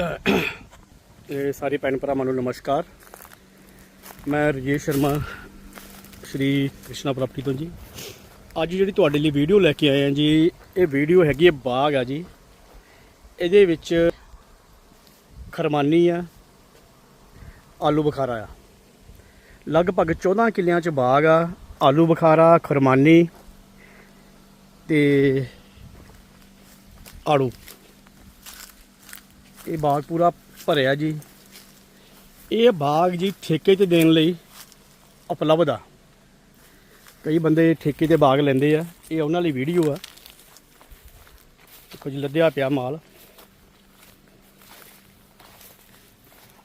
ਇਹ ਸਾਰੇ ਭੈਣ ਭਰਾਵਾਂ ਨੂੰ ਨਮਸਕਾਰ। ਮੈਂ ਰਜੇਸ਼ ਸ਼ਰਮਾ, ਸ਼੍ਰੀ ਕ੍ਰਿਸ਼ਨਾ ਪ੍ਰਾਪਰਟੀ ਤੋਂ ਜੀ। ਅੱਜ ਜਿਹੜੀ ਤੁਹਾਡੇ ਲਈ ਵੀਡੀਓ ਲੈ ਕੇ ਆਏ ਹਾਂ ਜੀ, ਇਹ ਵੀਡੀਓ ਹੈਗੀ ਹੈ ਬਾਗ ਆ ਜੀ। ਇਹਦੇ ਵਿੱਚ ਖਰਮਾਨੀ ਆ, ਆਲੂ ਬੁਖਾਰਾ ਆ। ਲਗਭਗ 14 ਕਿੱਲਿਆਂ ਚ ਬਾਗ ਆ, ਆਲੂ ਬੁਖਾਰਾ, ਖਰਮਾਨੀ ਤੇ ਆੜੂ। ਇਹ ਬਾਗ ਪੂਰਾ ਭਰਿਆ ਜੀ। ਇਹ ਬਾਗ ਜੀ ਠੇਕੇ ਤੇ ਦੇਣ ਲਈ ਉਪਲਬਧ ਆ। ਕਈ ਬੰਦੇ ਠੇਕੇ ਤੇ ਬਾਗ ਲੈਂਦੇ ਆ। ਇਹ ਉਹਨਾਂ ਲਈ ਵੀਡੀਓ ਆ। ਕੁਝ ਲੱਦਿਆ ਪਿਆ ਮਾਲ।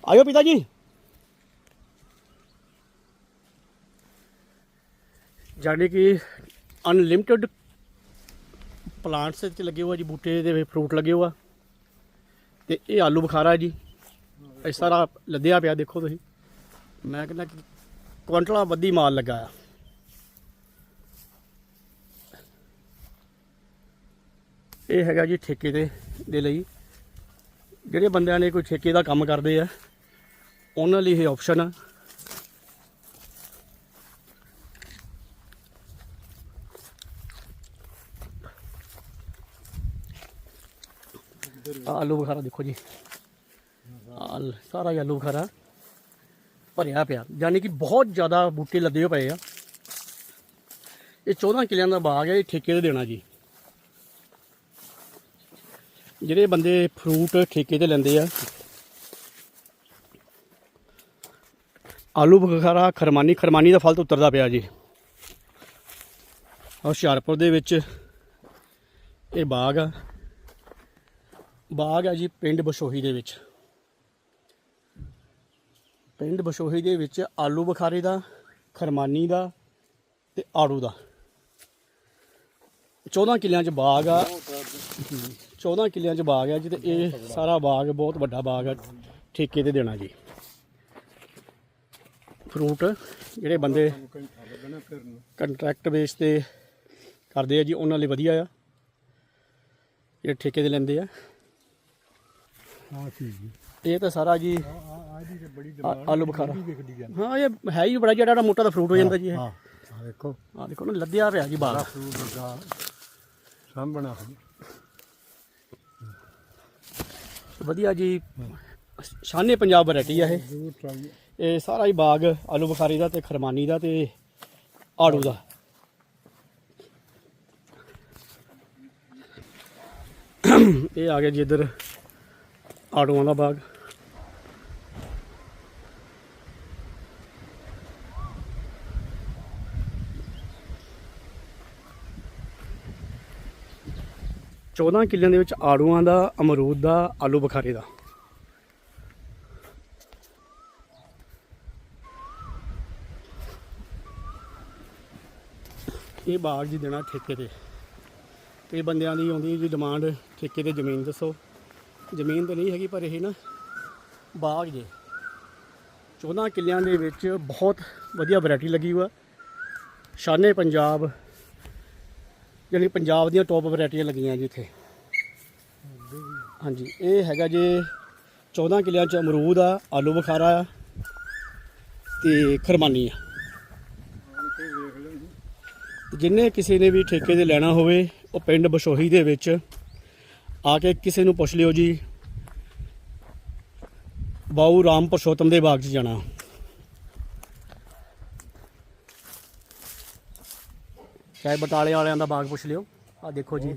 ਆਇਓ ਪਿਤਾ ਜੀ। ਜਾਣੀ ਕਿ ਅਨਲਿਮਟਿਡ ਪਲਾਂਟਸ ਤੇ ਲੱਗੇ ਹੋਆ ਜੀ, ਬੂਟੇ ਦੇ ਫਰੂਟ ਲੱਗੇ ਹੋਆ ਤੇ ਇਹ ਆਲੂ ਬੁਖਾਰਾ ਜੀ। ਇਸ ਤਰ੍ਹਾਂ ਲੱਦਿਆ ਪਿਆ, ਦੇਖੋ ਤੁਸੀਂ। ਮੈਂ ਕਹਿੰਦਾ ਕਿ ਕੁਇੰਟਲਾ ਵੱਧੀ ਮਾਲ ਲੱਗਾ ਆ। ਇਹ ਹੈਗਾ ਜੀ ਠੇਕੇ ਤੇ, ਦੇ ਲਈ। ਜਿਹੜੇ ਬੰਦਿਆਂ ਨੇ ਕੋਈ ਠੇਕੇ ਦਾ ਕੰਮ ਕਰਦੇ ਆ, ਉਹਨਾਂ ਲਈ ਇਹ ਆਪਸ਼ਨ ਆ। ਆਲੂ ਬੁਖਾਰਾ ਦੇਖੋ ਜੀ। ਆਲ ਸਾਰਾ ਹੀ ਆਲੂ ਬੁਖਾਰਾ ਭਰਿਆ ਪਿਆ। ਯਾਨੀ ਕਿ ਬਹੁਤ ਜ਼ਿਆਦਾ ਬੂਟੇ ਲੱਦੇ ਹੋਏ ਪਏ ਆ। ਇਹ 14 ਕਿਲਿਆਂ ਦਾ ਬਾਗ ਹੈ, ਇਹ ਠੇਕੇ ਤੇ ਦੇਣਾ ਜੀ। ਜਿਹੜੇ ਬੰਦੇ ਫਰੂਟ ਠੇਕੇ ਤੇ ਲੈਂਦੇ ਆ ਆਲੂ ਬੁਖਾਰਾ ਖਰਮਾਨੀ ਖਰਮਾਨੀ ਦਾ ਫਲ ਤਾਂ ਉਤਰਦਾ ਪਿਆ ਜੀ। ਹੁਸ਼ਿਆਰਪੁਰ ਦੇ ਵਿੱਚ ਇਹ ਬਾਗ ਆ। ਬਾਗ ਹੈ ਜੀ ਪਿੰਡ ਬਸ਼ੋਹੀ ਦੇ ਵਿੱਚ। ਪਿੰਡ ਬਸ਼ੋਹੀ ਦੇ ਵਿੱਚ ਆਲੂ ਬੁਖਾਰੇ ਦਾ, ਖਰਮਾਨੀ ਦਾ ਤੇ ਆੜੂ ਦਾ। 14 ਕਿੱਲਿਆਂ 'ਚ ਬਾਗ ਆ। 14 ਕਿੱਲਿਆਂ 'ਚ ਬਾਗ ਆ ਜੀ ਤੇ ਇਹ ਸਾਰਾ ਬਾਗ ਬਹੁਤ ਵੱਡਾ ਬਾਗ ਆ ਠੇਕੇ ਤੇ ਦੇਣਾ ਜੀ। ਫਰੂਟ ਜਿਹੜੇ ਬੰਦੇ ਕੰਟਰੈਕਟ ਬੇਸ ਤੇ ਕਰਦੇ ਆ ਜੀ, ਉਹਨਾਂ ਲਈ ਵਧੀਆ ਆ। ਜਿਹੜੇ ਠੇਕੇ ਤੇ ਲੈਂਦੇ ਆ। ਹਾਂ ਠੀਕ ਜੀ। ਇਹ ਤਾਂ ਸਾਰਾ ਜੀ ਆ ਆ ਇਹਦੀ ਤੇ ਬੜੀ ਆ- ਆਲੂ ਬੁਖਾਰਾ। ਹਾਂ ਇਹ ਹੈ ਹੀ ਬੜਾ ਜਿਹੜਾ ਮੋਟਾ ਦਾ ਫਰੂਟ ਹੋ ਜਾਂਦਾ ਜੀ ਇਹ। ਹਾਂ ਆ ਦੇਖੋ। ਆ ਦੇਖੋ ਨਾ ਲੱਦਿਆ ਪਿਆ ਜੀ ਬਾਗ ਫਰੂਟ ਦਾ ਸਾਂਭਣਾ ਵਧੀਆ ਜੀ ਸ਼ਾਨੇ ਪੰਜਾਬ ਵੈਰਾਈਟੀ ਆ ਇਹ। ਜ਼ਰੂਰ ਚਾਹੀਏ ਇਹ ਸਾਰਾ ਹੀ ਬਾਗ ਆਲੂ ਬੁਖਾਰੀ ਦਾ ਤੇ ਖਰਮਾਨੀ ਦਾ ਤੇ ਆੜੂ ਦਾ। ਇਹ ਆ ਗਿਆ ਜੀ ਇੱਧਰ। ਆੜੂਆਂ ਦਾ ਬਾਗ। ਚੌਦਾਂ ਕਿੱਲਿਆਂ ਦੇ ਵਿੱਚ ਆੜੂਆਂ ਦਾ, ਅਮਰੂਦ ਦਾ, ਆਲੂ ਬੁਖਾਰੇ ਦਾ। ਇਹ ਬਾਗ ਜੀ ਦੇਣਾ ਠੇਕੇ ਤੇ। ਕਈ ਬੰਦਿਆਂ ਦੀ ਆਉਂਦੀ ਜੀ ਡਿਮਾਂਡ ਠੇਕੇ ਤੇ ਜ਼ਮੀਨ ਦੱਸੋ। ਜ਼ਮੀਨ ਤਾਂ ਨਹੀਂ ਹੈਗੀ ਪਰ ਇਹ ਨਾ ਬਾਗ ਜੇ। 14 ਕਿੱਲਿਆਂ ਦੇ ਵਿੱਚ ਬਹੁਤ ਵਧੀਆ ਵੈਰਾਈਟੀ ਲੱਗੀ ਹੋਆ। ਸ਼ਾਨੇ ਪੰਜਾਬ, ਯਾਨੀ ਪੰਜਾਬ ਦੀਆਂ ਟੌਪ ਵੈਰਾਈਟੀਆਂ ਲੱਗੀਆਂ ਜੀ ਇੱਥੇ। ਹਾਂਜੀ, ਇਹ ਹੈਗਾ ਜੇ 14 ਕਿੱਲਿਆਂ ਚ ਅਮਰੂਦ ਆ, ਆਲੂ ਬੁਖਾਰਾ ਆ ਤੇ ਖਰਮਾਨੀ ਆ। ਜਿੰਨੇ ਕਿਸੇ ਨੇ ਵੀ ਠੇਕੇ ਤੇ ਲੈਣਾ ਹੋਵੇ, ਉਹ ਪਿੰਡ ਬਸ਼ੋਹੀ ਦੇ ਵਿੱਚ ਆ ਕੇ ਕਿਸੇ ਨੂੰ ਪੁੱਛ ਲਿਓ ਜੀ। ਬਾਊ ਰਾਮ ਪਰਸ਼ੋਤਮ ਦੇ ਬਾਗ 'ਚ ਜਾਣਾ। ਚਾਹੇ ਬਟਾਲੇ ਵਾਲਿਆਂ ਦਾ ਬਾਗ ਪੁੱਛ ਲਿਓ। ਆ ਦੇਖੋ ਜੀ।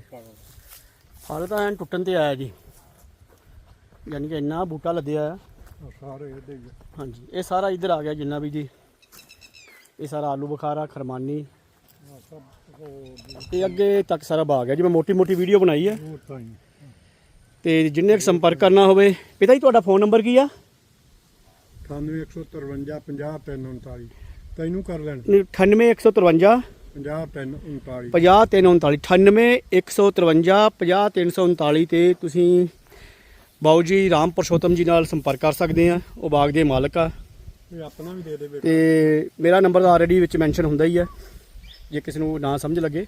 ਫਲ ਤਾਂ ਐਨ ਟੁੱਟਣ ਤੇ ਆਇਆ ਜੀ। ਯਾਨੀ ਕਿ ਇੰਨਾ ਬੂਟਾ ਲੱਦਿਆ ਆ। ਸਾਰੇ ਇਹਦੇ ਹੀ। ਹਾਂਜੀ ਇਹ ਸਾਰਾ ਇੱਧਰ ਆ ਗਿਆ ਜਿੰਨਾ ਵੀ ਜੀ। ਇਹ ਸਾਰਾ ਆਲੂ ਬੁਖਾਰਾ ਖਰਮਾਨੀ। ਤੇ ਅੱਗੇ ਤੱਕ ਸਾਰਾ ਬਾਗ ਹੈ। ਜੀ ਮੈਂ ਮੋਟੀ ਮੋਟੀ ਵੀਡੀਓ ਬਣਾਈ ਹੈ। ਤੇ ਜਿੰਨੇ ਕੁ ਸੰਪਰਕ ਕਰਨਾ ਹੋਵੇ ਪਿਤਾ ਜੀ ਤੁਹਾਡਾ ਫੋਨ ਨੰਬਰ ਕੀ ਆ? 9153 50339 ਤੈਨੂੰ ਕਰ ਲੈਣ। 98153 50339 50339 98153 50339 ਤੇ ਤੁਸੀਂ ਬਾਊ ਜੀ ਰਾਮ ਪਰਸ਼ੋਤਮ ਜੀ ਨਾਲ ਸੰਪਰਕ ਕਰ ਸਕਦੇ ਆ। ਉਹ ਬਾਗ ਦੇ ਮਾਲਕ ਆ। ਇਹ ਆਪਣਾ ਵੀ ਦੇ ਦੇ ਬੇਟਾ। ਤੇ ਮੇਰਾ ਨੰਬਰ ਤਾਂ ਆਲਰੇਡੀ ਵਿੱਚ ਮੈਂਸ਼ਨ ਹੁੰਦਾ ਹੀ ਹੈ ਜੇ ਕਿਸੇ ਨੂੰ ਨਾ ਸਮਝ ਲੱਗੇ।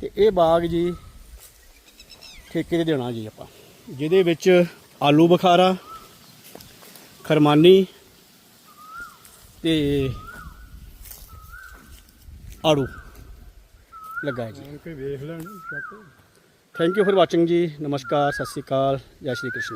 ਤੇ ਇਹ ਬਾਗ ਜੀ ਠੇਕੇ ਤੇ ਦੇਣਾ ਜੀ ਆਪਾਂ। ਜਿਹਦੇ ਵਿੱਚ ਆਲੂ ਬੁਖਾਰਾ ਖਰਮਾਨੀ ਤੇ ਆੜੂ ਲੱਗਾ ਜੀ। ਵੇਖ ਲੈਣ ਥੈਂਕ ਯੂ ਫॉर ਵਾਚਿੰਗ ਜੀ। ਨਮਸਕਾਰ ਸਤਿ ਸ਼੍ਰੀ ਅਕਾਲ। ਜੈ ਸ਼੍ਰੀ ਕ੍ਰਿਸ਼ਨ।